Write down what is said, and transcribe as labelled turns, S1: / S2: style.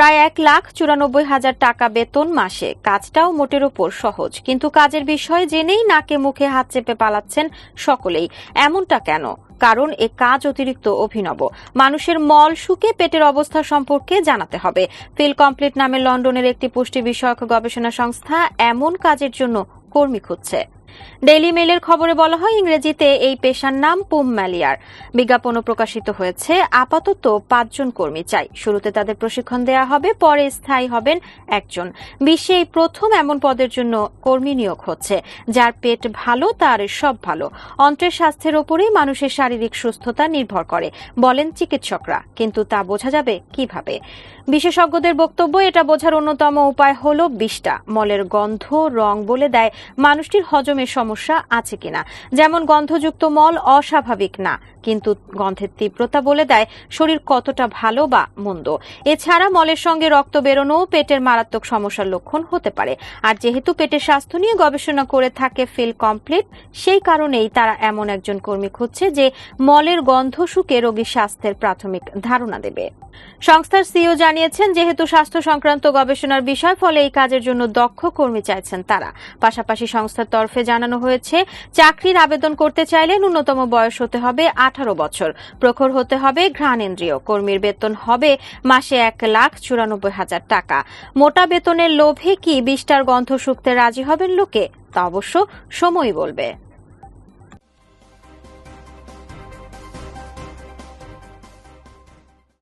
S1: প্রায় এক লাখ চুরানব্বই হাজার টাকা বেতন মাসে। কাজটাও মোটের উপর সহজ, কিন্তু কাজের বিষয় জেনেই নাকে মুখে হাত চেপে পালাচ্ছেন সকলেই। এমনটা কেন? কারণ এ কাজ অতিরিক্ত অভিনব। মানুষের মল শুকে পেটের অবস্থা সম্পর্কে জানাতে হবে। ফিল কমপ্লিট নামে লন্ডনের একটি পুষ্টি বিষয়ক গবেষণা সংস্থা এমন কাজের জন্য কর্মী খুঁজছে। ডেইলি মেলের খবরে বলা হয়, ইংরেজিতে এই পেশার নাম পুম ম্যালিয়ার। বিজ্ঞাপনও প্রকাশিত হয়েছে, আপাতত পাঁচজন কর্মী চাই। শুরুতে তাদের প্রশিক্ষণ দেওয়া হবে, পরে স্থায়ী হবেন একজন। বিশ্বে এই প্রথম এমন পদের জন্য কর্মী নিয়োগ হচ্ছে। যার পেট ভালো, তার সব ভালো। অন্ত্রের স্বাস্থ্যের ওপরেই মানুষের শারীরিক সুস্থতা নির্ভর করে, বলেন চিকিৎসকরা। কিন্তু তা বোঝা যাবে কীভাবে? বিশেষজ্ঞদের বক্তব্য, এটা বোঝার অন্যতম উপায় হল বিষ্ঠা। মলের গন্ধ, রং বলে দেয়, মানুষটির হজমের সমস্যা আছে কিনা? যেমন গন্ধযুক্ত মল অস্বাভাবিক না, কিন্তু গন্ধের তীব্রতা বলে দেয় শরীর কতটা ভালো বা মন্দ। এছাড়া মলের সঙ্গে রক্ত বেরোনোও পেটের মারাত্মক সমস্যার লক্ষণ হতে পারে। আর যেহেতু পেটের স্বাস্থ্য নিয়ে গবেষণা করে থাকে ফিল কমপ্লিট, সেই কারণেই তারা এমন একজন কর্মী খুঁজছে যে মলের গন্ধ শুকে রোগীর স্বাস্থ্যের প্রাথমিক ধারণা দেবে। সংস্থার সিও জানিয়েছেন, যেহেতু স্বাস্থ্য সংক্রান্ত গবেষণার বিষয়, ফলে এই কাজের জন্য দক্ষ কর্মী চাইছেন তারা। পাশাপাশি সংস্থার তরফে জানানো হয়েছে, চাকরির আবেদন করতে চাইলে ন্যূনতম বয়স হতে হবে আঠারো বছর। প্রখর হতে হবে ঘ্রাণেন্দ্রিয় কর্মীর বেতন হবে মাসে এক লাখ চুরানব্বই হাজার টাকা। মোটা বেতনের লোভে কি বিষ্টার গন্ধ শুকতে রাজি হবেন লোকে? তা অবশ্য সময় বলবে।